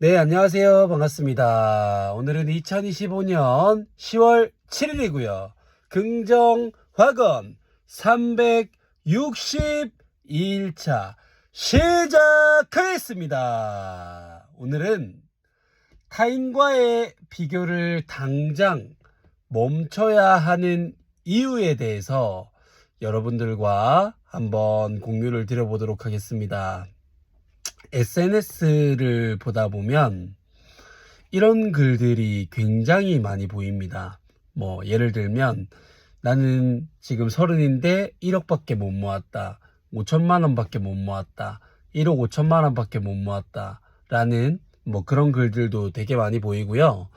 네, 안녕하세요. 반갑습니다. 오늘은 2025년 10월 7일이고요. 긍정 화건 362일차 시작하겠습니다. 오늘은 타인과의 비교를 당장 멈춰야 하는 이유에 대해서 여러분들과 한번 공유를 드려보도록 하겠습니다. SNS를 보다 보면 이런 글들이 굉장히 많이 보입니다. 뭐, 예를 들면, 나는 지금 서른인데 1억밖에 못 모았다. 5천만 원밖에 못 모았다. 1억 5천만 원밖에 못 모았다. 라는 뭐 그런 글들도 되게 많이 보이고요.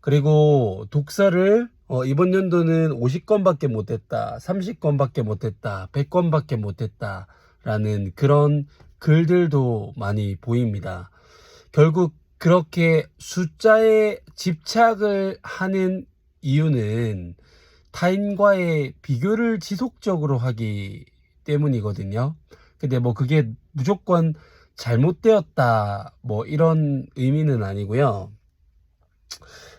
그리고 독서를 어, 이번 연도는 50건밖에 못했다. 30건밖에 못했다. 100건밖에 못했다. 라는 그런 글들도 많이 보입니다. 결국 그렇게 숫자에 집착을 하는 이유는 타인과의 비교를 지속적으로 하기 때문이거든요. 근데 뭐 그게 무조건 잘못되었다, 뭐 이런 의미는 아니고요.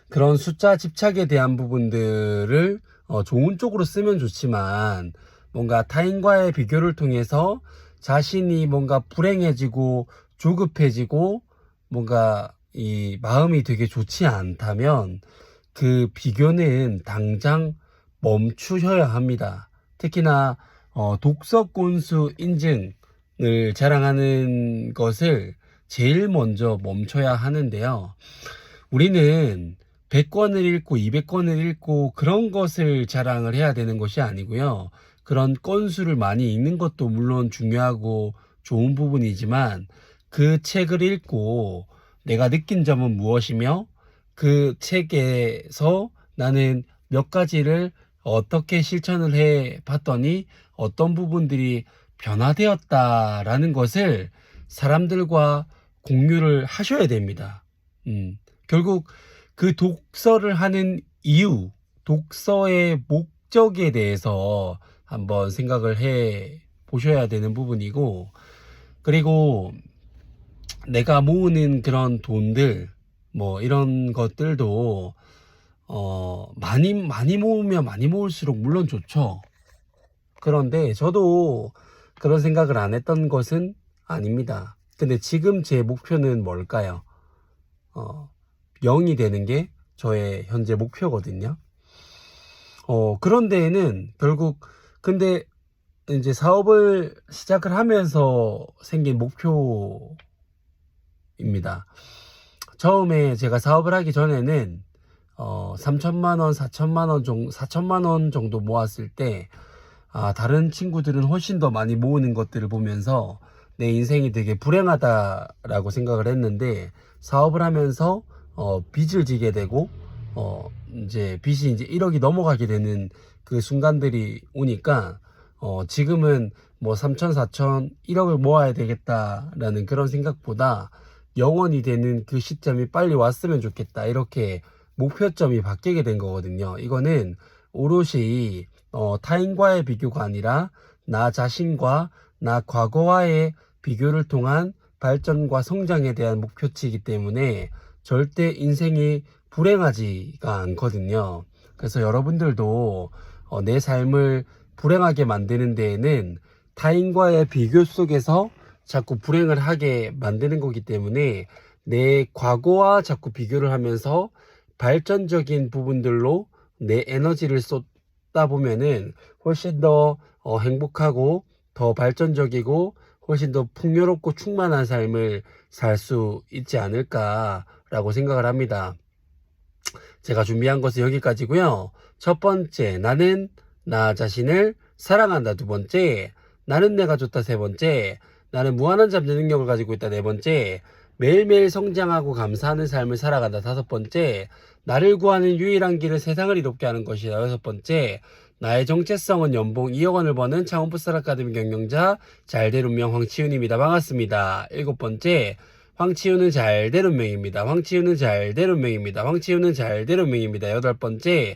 그런 숫자 집착에 대한 부분들을 어, 좋은 쪽으로 쓰면 좋지만 뭔가 타인과의 비교를 통해서 자신이 뭔가 불행해지고 조급해지고 뭔가 이 마음이 되게 좋지 않다면 그 비교는 당장 멈추셔야 합니다. 특히나 어, 독서 건수 인증을 자랑하는 것을 제일 먼저 멈춰야 하는데요. 우리는 100권을 읽고 200권을 읽고 그런 것을 자랑을 해야 되는 것이 아니고요. 그런 건수를 많이 읽는 것도 물론 중요하고 좋은 부분이지만 그 책을 읽고 내가 느낀 점은 무엇이며 그 책에서 나는 몇 가지를 어떻게 실천을 해 봤더니 어떤 부분들이 변화되었다라는 것을 사람들과 공유를 하셔야 됩니다. 음, 결국 그 독서를 하는 이유, 독서의 목적에 대해서 한번 생각을 해 보셔야 되는 부분이고, 그리고 내가 모으는 그런 돈들, 뭐 이런 것들도, 어, 많이, 많이 모으면 많이 모을수록 물론 좋죠. 그런데 저도 그런 생각을 안 했던 것은 아닙니다. 근데 지금 제 목표는 뭘까요? 어, 0이 되는 게 저의 현재 목표거든요. 어, 그런 데에는 결국, 근데 이제 사업을 시작을 하면서 생긴 목표입니다. 처음에 제가 사업을 하기 전에는 어, 3천만 원, 4천만 원 정도, 4천만 원 정도 모았을 때, 아, 다른 친구들은 훨씬 더 많이 모으는 것들을 보면서 내 인생이 되게 불행하다라고 생각을 했는데, 사업을 하면서, 어, 빚을 지게 되고, 어, 이제 빚이 이제 1억이 넘어가게 되는 그 순간들이 오니까, 어, 지금은 뭐 3천, 4천, 1억을 모아야 되겠다라는 그런 생각보다 영원이 되는 그 시점이 빨리 왔으면 좋겠다. 이렇게 목표점이 바뀌게 된 거거든요. 이거는 오롯이 어, 타인과의 비교가 아니라 나 자신과 나 과거와의 비교를 통한 발전과 성장에 대한 목표치이기 때문에 절대 인생이 불행하지가 않거든요. 그래서 여러분들도 어, 내 삶을 불행하게 만드는 데에는 타인과의 비교 속에서 자꾸 불행을 하게 만드는 거기 때문에 내 과거와 자꾸 비교를 하면서 발전적인 부분들로 내 에너지를 쏟다 보면은 훨씬 더 어, 행복하고 더 발전적이고 훨씬 더 풍요롭고 충만한 삶을 살 수 있지 않을까라고 생각을 합니다. 제가 준비한 것은 여기까지고요. 첫 번째, 나는 나 자신을 사랑한다. 두 번째, 나는 내가 좋다. 세 번째, 나는 무한한 잠재 능력을 가지고 있다. 네 번째, 매일매일 성장하고 감사하는 삶을 살아간다. 다섯 번째, 나를 구하는 유일한 길은 세상을 이롭게 하는 것이다. 여섯 번째, 나의 정체성은 연봉 2억 원을 버는 창원 풋살 아카데미 경영자 잘될 운명 황치윤입니다. 반갑습니다. 일곱 번째, 황치윤은 잘될 운명입니다. 황치윤은 잘될 운명입니다. 황치윤은 잘될 운명입니다. 여덟 번째,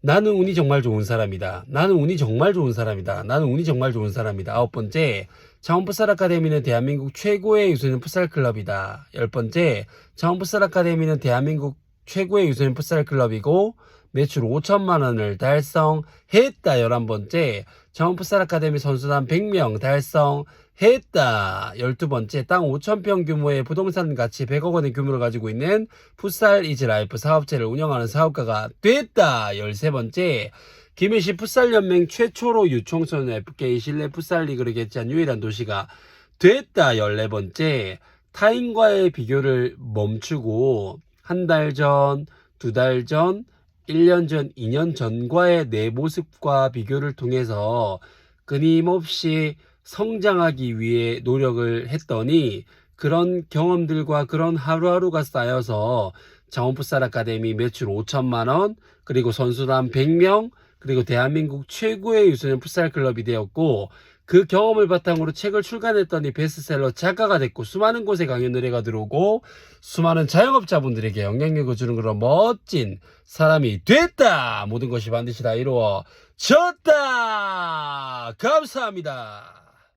나는 운이 정말 좋은 사람이다. 나는 운이 정말 좋은 사람이다. 나는 운이 정말 좋은 사람이다. 아홉 번째, 창원 풋살 아카데미는 대한민국 최고의 유소년 풋살 클럽이다. 열 번째, 창원 풋살 아카데미는 대한민국 최고의 유소년 풋살 클럽이고 매출 5천만 원을 달성했다. 열한 번째, 창원 풋살 아카데미 선수단 100명 달성했다. 열두 번째, 땅 5천 평 규모의 부동산 가치 100억 원의 규모를 가지고 있는 풋살 이즈 라이프 사업체를 운영하는 사업가가 됐다. 열세 번째, 김해시 풋살연맹 최초로 유청소년 FK 실내 풋살 리그를 개최한 유일한 도시가 됐다. 14번째, 타인과의 비교를 멈추고 한 달 전, 두 달 전, 1년 전, 2년 전과의 내 모습과 비교를 통해서 끊임없이 성장하기 위해 노력을 했더니 그런 경험들과 그런 하루하루가 쌓여서 장원풋살 아카데미 매출 5천만 원, 그리고 선수단 100명, 그리고 대한민국 최고의 유소년 풋살 클럽이 되었고 그 경험을 바탕으로 책을 출간했더니 베스트셀러 작가가 됐고 수많은 곳에 강연 의뢰가 들어오고 수많은 자영업자분들에게 영향력을 주는 그런 멋진 사람이 됐다. 모든 것이 반드시 다 이루어졌다. 감사합니다